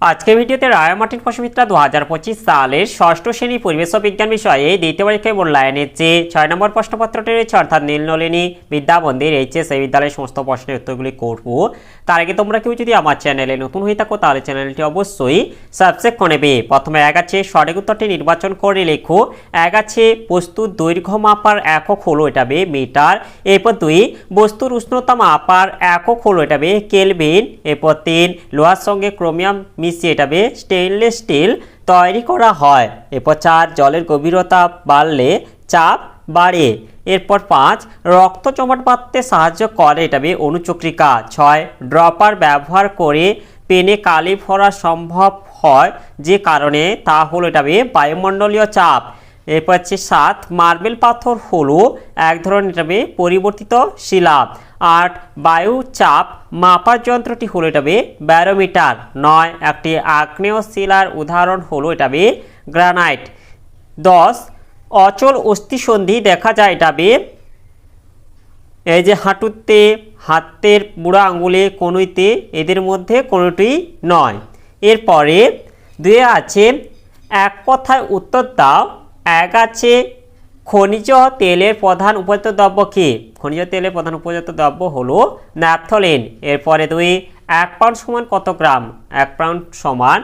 আজকের ভিডিওতে রায়মার্টিন পশুমিত্রা দু হাজার পঁচিশ সালের ষষ্ঠ শ্রেণি পরিবেশ বিজ্ঞান বিষয়ে দ্বিতীয় পরীক্ষায় মূল্যায়নের যে ছয় নম্বর প্রশ্নপত্রটি রয়েছে, অর্থাৎ নীলনলিনী বিদ্যা মন্দির এইচএস এই বিদ্যালয়ের সমস্ত প্রশ্নের উত্তরগুলি করব। তার আগে তোমরা কেউ যদি আমার চ্যানেলে নতুন হয়ে থাকো, তাহলে চ্যানেলটি অবশ্যই সাবস্ক্রাইব করে নেবে। প্রথমে এক আছে, সঠিক উত্তরটি নির্বাচন করে লেখো। এক আছে, বস্তুর দৈর্ঘ্য মাপার একক হলো এটা বে মিটার। এরপর দুই, বস্তুর উষ্ণতা মাপার একক হলো এটা বে কেলভিন। এরপর তিন, লোহার সঙ্গে ক্রোমিয়াম মিশিয়ে এটা স্টেনলেস স্টিল তৈরি করা হয়। এরপর চার, জলের গভীরতা বাড়লে চাপ বাড়ে। এরপর পাঁচ, রক্ত জমাট বাঁধতে সাহায্য করে, এটা বে অনুচক্রিকা। ছয়, ড্রপার ব্যবহার করে পেনে কালি ভরা সম্ভব হয় যে কারণে তা হলো এটা বে বায়ুমণ্ডলীয় চাপ। এরপর হচ্ছে সাত, মার্বেল পাথর হলো এক ধরনের এটা পরিবর্তিত শিলা। আট বায়ু চাপ মাপার যন্ত্রটি হলো এটা বে ব্যারোমিটার। নয়, একটি আগ্নেয় শিলার উদাহরণ হলো এটা বে গ্রানাইট। দশ, অচল অস্থিসন্ধি দেখা যায় এটা বে এই যে হাঁটুতে, হাতের বুড়া আঙুলে কোনোইতে, এদের মধ্যে কোনোটি নয়। এরপরে দুয়ে আছে, এক কথায় উত্তর দাও, এক আছে খনিজ তেলের প্রধান উপজাত দ্রব্য কি? খনিজ তেলের প্রধান উপজাত দ্রব্য হলো ন্যাপথলিন। এরপরে দুই, এক পাউন্ড সমান কত গ্রাম? এক পাউন্ড সমান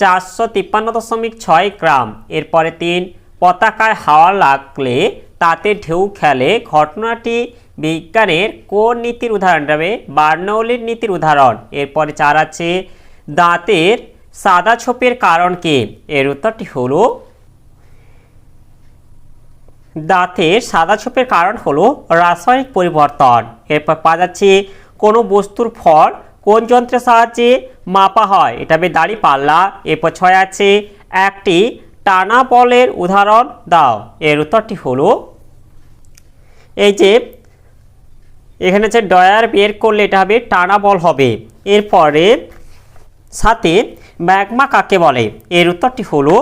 চারশো তিপ্পান্ন দশমিক ছয় গ্রাম। এরপরে তিন, পতাকায় হাওয়া লাগলে তাতে ঢেউ খেলে ঘটনাটি বিজ্ঞানের কোন নীতির উদাহরণ? দেবে বার্নৌলির নীতির উদাহরণ। এরপরে চার আছে, দাঁতের সাদা ছোপের কারণ কি? এর উত্তরটি হলো দাঁতের সাদা ছোপের কারণ হলো রাসায়নিক পরিবর্তন। এরপর পাওয়া যাচ্ছে কোনো বস্তুর ফল কোন যন্ত্রের সাহায্যে মাপা হয়, এটা বে দাড়ি পাল্লা। এরপর ছয় আছে, একটি টানা বলের উদাহরণ দাও। এর উত্তরটি হলো, এই যে এখানে যে ডয়ার বের করলে এটা হবে টানা বল হবে। এরপরে সাথে ম্যাগমা কাকে বলে? এর উত্তরটি হলো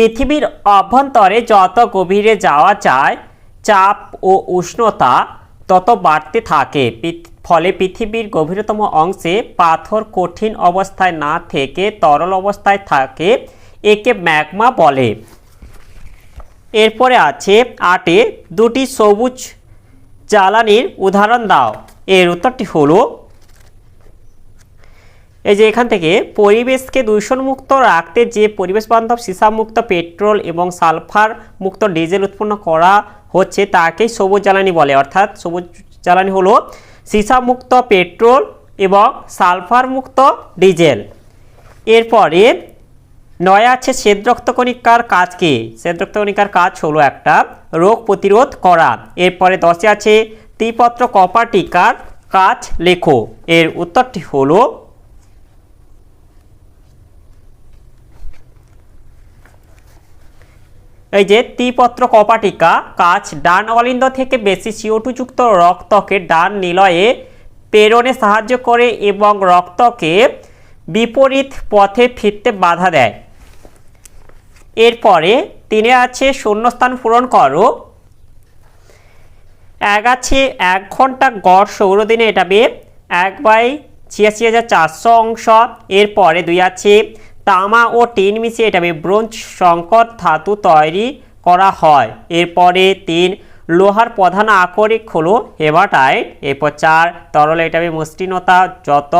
পৃথিবীর অভ্যন্তরে যত গভীরে যাওয়া যায়, চাপ ও উষ্ণতা তত বাড়তে থাকে। ফলে পৃথিবীর গভীরতম অংশে পাথর কঠিন অবস্থায় না থেকে তরল অবস্থায় থাকে, একে ম্যাগমা বলে। এরপরে আছে আটে দুটি সবুজ জ্বালানির উদাহরণ দাও। এর উত্তরটি হলো এই যে এখান থেকে, পরিবেশকে দূষণমুক্ত রাখতে যে পরিবেশ বান্ধব সীসামুক্ত পেট্রোল এবং সালফার মুক্ত ডিজেল উৎপন্ন করা হচ্ছে, তাকেই সবুজ জ্বালানি বলে। অর্থাৎ সবুজ জ্বালানি হলো সীসামুক্ত পেট্রোল এবং সালফার মুক্ত ডিজেল। এরপরে, নয় আছে শ্বেতরক্তকণিকার কাজ কি? শ্বেতরক্তকণিকার কাজ হলো একটা রোগ প্রতিরোধ করা। এরপরে দশে আছে ত্রিপত্র কপাটিকার কাজ লেখো। এর উত্তরটি হলো এই যে ত্রিপত্র কপাটিকা কাজ ডান অলিন্দ থেকে বেশি সিওটু যুক্ত রক্তকে ডান নিলয়ে প্রেরণে সাহায্য করে এবং রক্তকে বিপরীত পথে ফিরতে বাধা দেয়। এরপরে তিনে আছে শূন্যস্থান পূরণ করো। এক আছে এক ঘণ্টা গড় সৌরদিনে এটা বে এক বাই ছিয়াশি হাজার চারশো অংশ। এরপরে দুই আছে তামা ও টিন মিশিয়ে এটা ব্রোঞ্জ সংকর ধাতু তৈরি করা হয়। এরপরে তিন, লোহার প্রধান আকরিক হলো হেমাটাইট এরপর চার, তরলে এটা মসৃণতা যত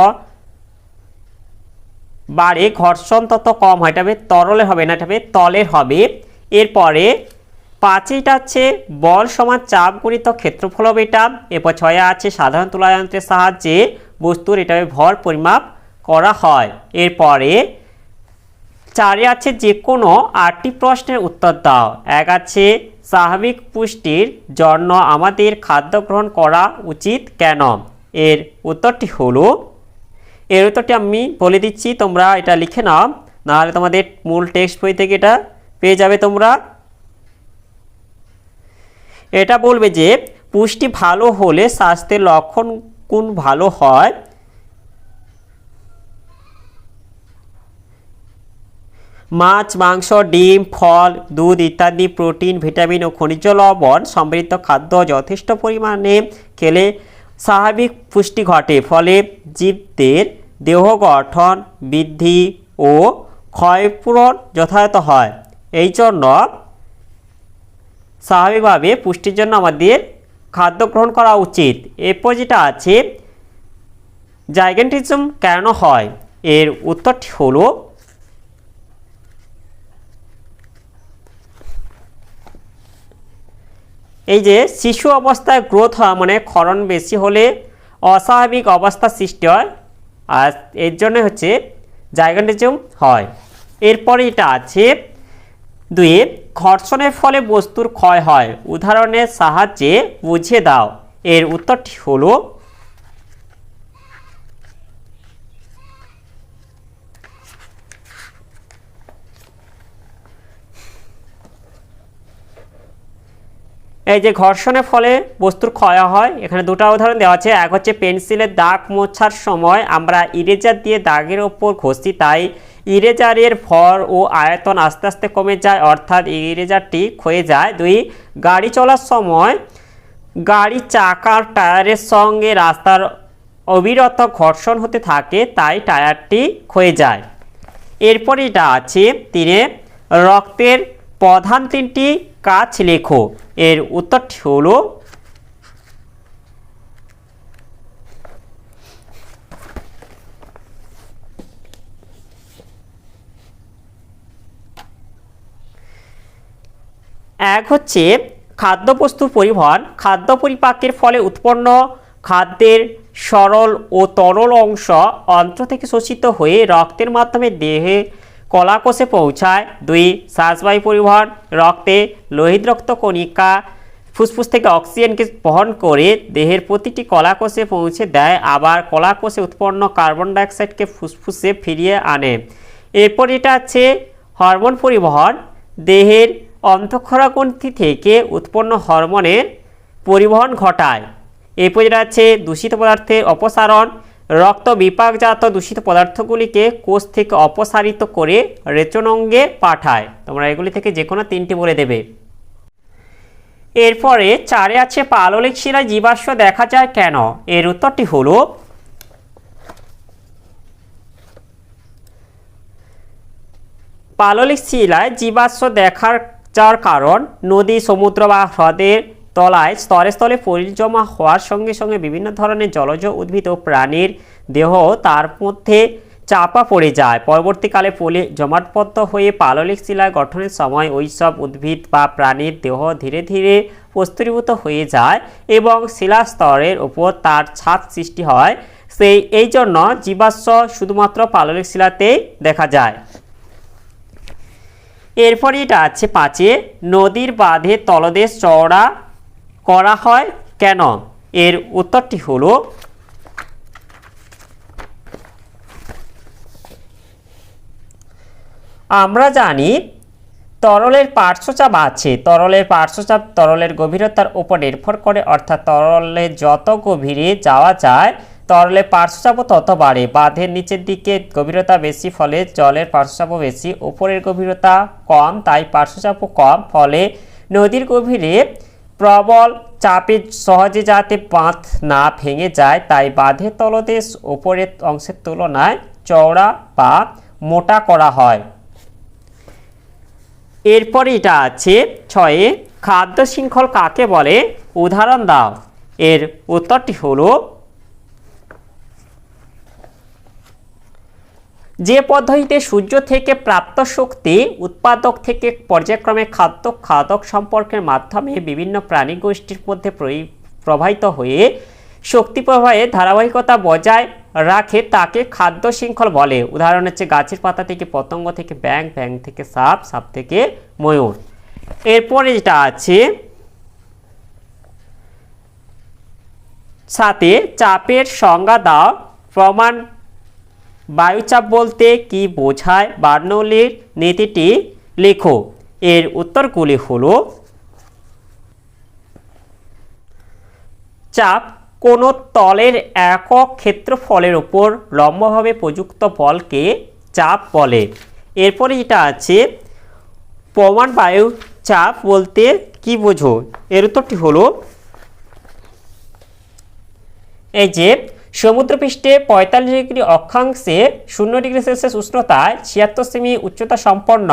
বাড়ে, ঘর্ষণ তত কম হয়। এটা হবে তরলের হবে না এটা তলের হবে। এরপরে পাঁচইটা আছে, বল সমান চাপ গুণিত ক্ষেত্রফল হবে এটা। এরপর ছয় আছে, সাধারণ তুলা যন্ত্রের সাহায্যে বস্তুর এটা ভর পরিমাপ করা হয়। এরপরে চারে আছে যে কোনো আটটি প্রশ্নের উত্তর দাও। এক আছে, স্বাভাবিক পুষ্টির জন্য আমাদের খাদ্য গ্রহণ করা উচিত কেন? এর উত্তরটি হলো, এর উত্তরটি আমি বলে দিচ্ছি, তোমরা এটা লিখে নাও, নাহলে তোমাদের মূল টেক্সট বই থেকে এটা পেয়ে যাবে তোমরা। এটা বলবে যে, পুষ্টি ভালো হলে স্বাস্থ্যের লক্ষণ গুণ ভালো হয়? মাছ, মাংস, ডিম, ফল, দুধ ইত্যাদি, প্রোটিন, ভিটামিন ও খনিজ লবণ সমৃদ্ধ খাদ্য যথেষ্ট পরিমাণে খেলে স্বাভাবিক পুষ্টি ঘটে। ফলে জীবদের দেহ গঠন, বৃদ্ধি ও ক্ষয়পূরণ যথাযথ হয়। এই জন্য স্বাভাবিকভাবে পুষ্টির জন্য আমাদের খাদ্য গ্রহণ করা উচিত। এরপর যেটা আছে, জাইগেন্টিজম কেন হয়? এর উত্তরটি হলো এই যে শিশু অবস্থায় গ্রোথ হওয়া মানে ক্ষরণ বেশি হলে অস্বাভাবিক অবস্থা সৃষ্টি হয়, আর এর জন্য হচ্ছে জাইগেন্টিজম হয়। এরপরে এটা আছে দুয়ে ঘর্ষণের ফলে বস্তুর ক্ষয় হয়। উদাহরণের সাহায্যে বুঝিয়ে দাও। এর উত্তরটি হলো এই যে ঘর্ষণের ফলে বস্তুর ক্ষয় হয়, এখানে দুটো উদাহরণ দেওয়া আছে। এক হচ্ছে পেন্সিলের দাগ মোছার সময় আমরা ইরেজার দিয়ে দাগের ওপর ঘষি, তাই ইরেজারের ভর ও আয়তন আস্তে আস্তে কমে যায়, অর্থাৎ ইরেজারটি ক্ষয়ে যায়। দুই, গাড়ি চলার সময় গাড়ির চাকার টায়ারের সঙ্গে রাস্তার অবিরত ঘর্ষণ হতে থাকে, তাই টায়ারটি ক্ষয়ে যায়। এরপরে এটা আছে, তিনে, রক্তের প্রধান তিনটি কাজ লেখো। এর উত্তরটি হলো এক হচ্ছে খাদ্যবস্তু পরিবহন। খাদ্য পরিপাকের ফলে উৎপন্ন খাদ্যের সরল ও তরল অংশ অন্ত্র থেকে শোষিত হয়ে রক্তের মাধ্যমে দেহে কলাকোষে পৌঁছায়। দুই, শ্বাসবায়ু পরিবহন, রক্তে লোহিত রক্ত কণিকা, ফুসফুস থেকে অক্সিজেনকে বহন করে দেহের প্রতিটি কলাকোষে পৌঁছে দেয়, আবার কলাকোষে উৎপন্ন কার্বন ডাইঅক্সাইডকে ফুসফুসে ফিরিয়ে আনে। এরপর এটা আছে হরমোন পরিবহন। দেহের অন্তঃক্ষরাগ্রন্থি থেকে উৎপন্ন হরমোনের পরিবহন ঘটায়। এরপর যেটা আছে দূষিত পদার্থের অপসারণ। রক্ত বিপাকজাত দূষিত পদার্থগুলিকে কোষ থেকে অপসারিত করে রেচনাঙ্গে পাঠায়। তোমরা এগুলি থেকে যে কোনো তিনটি বলে দেবে। এরপরে চারে আছে পাললিক শিলায় জীবাশ্ম দেখা যায় কেন? এর উত্তরটি হলো পাললিক শিলায় জীবাশ্ম দেখার যার কারণ নদী, সমুদ্র বা হ্রদের তলায় স্তরে স্তরে পরিজমা হওয়ার সঙ্গে সঙ্গে বিভিন্ন ধরনের জলজ উদ্ভিদ ও প্রাণীর দেহ তার মধ্যে চাপা পড়ে যায়। পরবর্তীকালে পলি জমাটবদ্ধ হয়ে পাললিক শিলা গঠনের সময় ওই সব উদ্ভিদ বা প্রাণীর দেহ ধীরে ধীরে প্রস্তুরীভূত হয়ে যায় এবং শিলা স্তরের উপর তার ছাদ সৃষ্টি হয়। সেই, এই জন্য জীবাশ্ম শুধুমাত্র পাললিক শিলাতেই দেখা যায়। এরপরে এটা আছে পাঁচে। নদীর বাঁধে তলদেশ চওড়া করা হয় কেন? এর উত্তরটি হলো আমরা জানি তরলের পার্শ্বচাপ আছে। তরলের পার্শ্বচাপ তরলের গভীরতার উপর নির্ভর করে, অর্থাৎ তরলে যত গভীরে যাওয়া যায় তরলের পার্শ্বচাপও তত বাড়ে। বাঁধের নিচের দিকে গভীরতা বেশি, ফলে জলের পার্শ্বচাপও বেশি। উপরের গভীরতা কম, তাই পার্শ্বচাপও কম, ফলে নদীর গভীরে প্রবল চাপে সহজে যাতে বাঁধ না ভেঙে যায়, তাই বাঁধের তলদেশ ওপরের অংশের তুলনায় চওড়া বা মোটা করা হয়। এরপরে এটা আছে ছয়ে খাদ্য শৃঙ্খল কাকে বলে? উদাহরণ দাও। এর উত্তরটি হলো যে পদ্ধতিতে সূর্য থেকে প্রাপ্ত শক্তি উৎপাদক থেকে পর্যায়ক্রমে খাদ্য, খাদক সম্পর্কের মাধ্যমে বিভিন্ন প্রাণী গোষ্ঠীর মধ্যে প্রবাহিত হয়ে শক্তি প্রবাহে ধারাবাহিকতা বজায় রাখে তাকে খাদ্য শৃঙ্খল বলে। উদাহরণ হচ্ছে গাছের পাতা থেকে পতঙ্গ থেকে ব্যাং ব্যাং থেকে সাপ সাপ থেকে ময়ূর। এরপরে যেটা আছে, সাথে চাপের সংজ্ঞা দাও, প্রমাণ বায়ুচাপ বলতে কি বোঝায়? বার্নৌলির নীতিটি লেখো। এর উত্তরগুলি হলো চাপ কোনো তলের একক ক্ষেত্রফলের উপর লম্বভাবে প্রযুক্ত বলকে চাপ বলে। এরপরে যেটা আছে, প্রমাণ বায়ু চাপ বলতে কি বোঝো? এর উত্তরটি হলো, এই যে সমুদ্রপৃষ্ঠে পঁয়তাল্লিশ ডিগ্রি অক্ষাংশে শূন্য ডিগ্রি সেলসিয়াস উষ্ণতায় ছিয়াত্তর সেমি উচ্চতা সম্পন্ন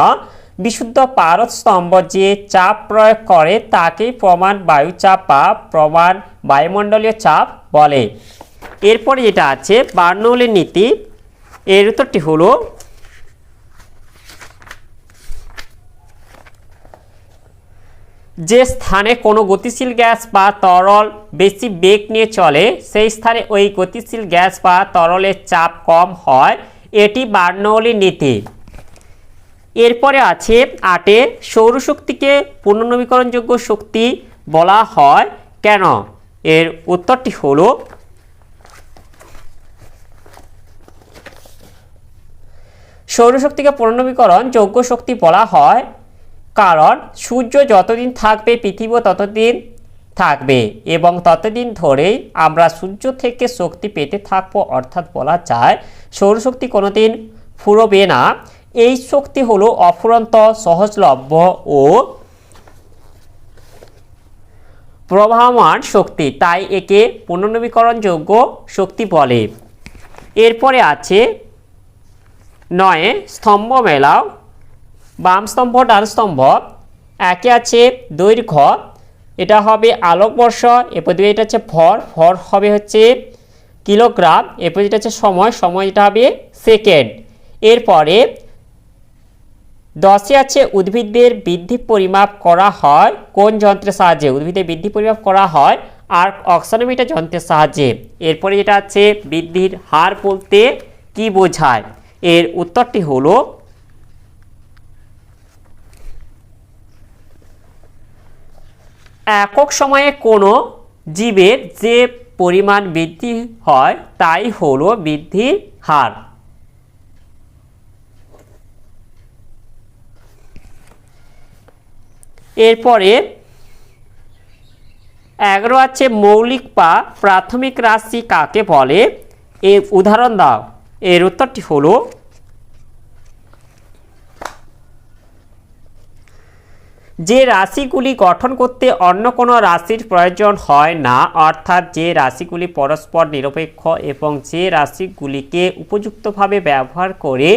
বিশুদ্ধ পারদ স্তম্ভ যে চাপ প্রয়োগ করে তাকেই প্রমাণ বায়ুচাপ বা প্রমাণ বায়ুমণ্ডলীয় চাপ বলে। এরপরে যেটা আছে বার্নৌলের নীতি, এর উত্তরটি হলো যে স্থানে কোনো গতিশীল গ্যাস বা তরল বেশি বেগ নিয়ে চলে, সেই স্থানে ওই গতিশীল গ্যাস বা তরলের চাপ কম হয়, এটি বার্নৌলির নীতি। এরপরে আছে আটে, সৌরশক্তিকে পুনর্নবীকরণযোগ্য শক্তি বলা হয়। কেন? এর উত্তরটি হলো, সৌরশক্তিকে পুনর্নবীকরণ যোগ্য শক্তি বলা হয় কারণ সূর্য যতদিন থাকবে পৃথিবীও ততদিন থাকবে এবং ততদিন ধরেই আমরা সূর্য থেকে শক্তি পেতে থাকব, অর্থাৎ বলা যায় সৌরশক্তি কোনোদিন ফুরবে না। এই শক্তি হলো অফুরন্ত, সহজলভ্য ও প্রবাহমান শক্তি, তাই একে পুনর্নবীকরণযোগ্য শক্তি বলে। এরপরে আছে নয় স্তম্ভ মেলাও। বাম স্তম্ভ, ডান স্তম্ভ। একে আছে দৈর্ঘ্য, এটা হবে আলোকবর্ষ, এরপর দিয়ে এটা হচ্ছে ফর ফর হবে হচ্ছে কিলোগ্রাম, এরপর যেটা হচ্ছে সময় সময় এটা হবে সেকেন্ড। এরপরে দশে আছে উদ্ভিদের বৃদ্ধি পরিমাপ করা হয় কোন যন্ত্রের সাহায্যে? উদ্ভিদের বৃদ্ধি পরিমাপ করা হয় আর অক্সানোমিটার যন্ত্রের সাহায্যে। এরপরে যেটা আছে বৃদ্ধির হার বলতে কি বোঝায়? এর উত্তরটি হলো একক সময়ে কোনো জীবের যে পরিমাণ বৃদ্ধি হয়, তাই হলো বৃদ্ধির হার। এরপরে এগারো আছে, মৌলিক বা প্রাথমিক রাশি কাকে বলে? এর উদাহরণ দাও। এর উত্তরটি হলো যে রাশিগুলি গঠন করতে অন্য কোনো রাশির প্রয়োজন হয় না, অর্থাৎ যে রাশিগুলি পরস্পর নিরপেক্ষ এবং যে রাশিগুলিকে উপযুক্তভাবে ব্যবহার করে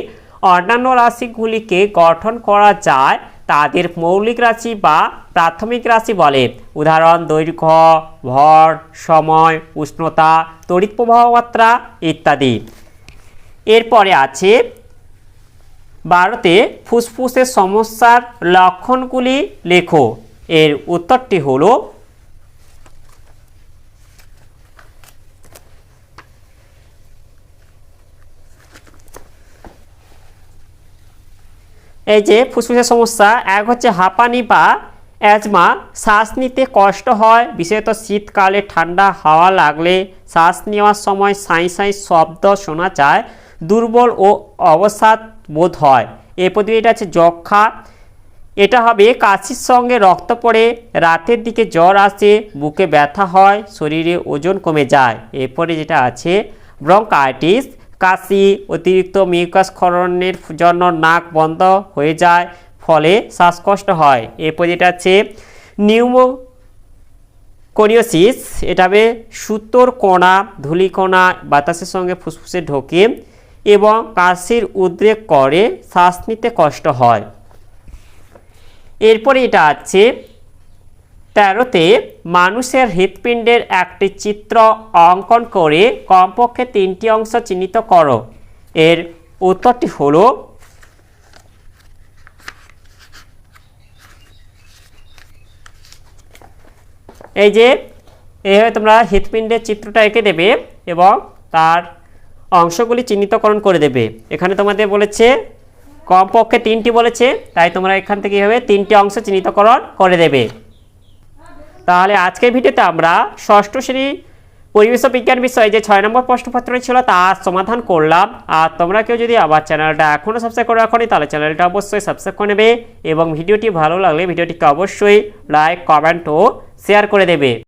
অন্যান্য রাশিগুলিকে গঠন করা যায়, তাদের মৌলিক রাশি বা প্রাথমিক রাশি বলে। উদাহরণ, দৈর্ঘ্য, ভর, সময়, উষ্ণতা, তড়িৎ প্রবাহ মাত্রা ইত্যাদি। এরপরে আছে ভারতে ফুসফুসের সমস্যার লক্ষণগুলি লেখো। এর উত্তরটি হলো এই যে ফুসফুসের সমস্যা, এক হচ্ছে হাঁপানি বা অ্যাজমা, শ্বাস নিতে কষ্ট হয়, বিশেষত শীতকালে ঠান্ডা হাওয়া লাগলে শ্বাস নেওয়ার সময় সাঁই সাঁই শব্দ শোনা যায়, দুর্বল ও অবসাদ বোধ হয়। দিয়ে এটা আছে যক্ষা। এটা হবে কাশির সঙ্গে রক্ত পড়ে, রাতের দিকে জ্বর আসে, বুকে ব্যথা হয়, শরীরে ওজন কমে যায়। এরপরে যেটা আছে, ব্রঙ্কাইটিস, কাশি, অতিরিক্ত মিউকাস ক্ষরণের জন্য নাক বন্ধ হয়ে যায়, ফলে শ্বাসকষ্ট হয়। এরপর যেটা আছে নিউমো কোরিওসিস এটা হবে সুতোর কণা, ধূলিকণা, বাতাসের সঙ্গে ফুসফুসে ঢোকে। এবং কাশির উদ্রেক করে শ্বাস নিতে কষ্ট হয়। এরপরে এটা আছে, তেরোতে মানুষের হৃৎপিণ্ডের একটি চিত্র অঙ্কন করে কমপক্ষে তিনটি অংশ চিহ্নিত করো। এর উত্তরটি হলো, এই যে এইভাবে তোমরা হৃৎপিণ্ডের চিত্রটা এঁকে দেবে এবং তার অংশগুলি চিহ্নিতকরণ করে দেবে। এখানে তোমাদের বলেছে, কমপক্ষে তিনটি বলেছে, তাই তোমরা এখান থেকে এভাবে তিনটি অংশ চিহ্নিতকরণ করে দেবে। তাহলে আজকের ভিডিওতে আমরা ষষ্ঠ শ্রেণি পরিবেশ বিজ্ঞান বিষয়ে যে ছয় নম্বর প্রশ্নপত্র ছিল তার সমাধান করলাম। আর তোমরা কেউ যদি আমার চ্যানেলটা এখনও সাবস্ক্রাইব করে রাখো তাহলে চ্যানেলটা অবশ্যই সাবস্ক্রাইব করে নেবে এবং ভিডিওটি ভালো লাগলে ভিডিওটিকে অবশ্যই লাইক কমেন্ট ও শেয়ার করে দেবে।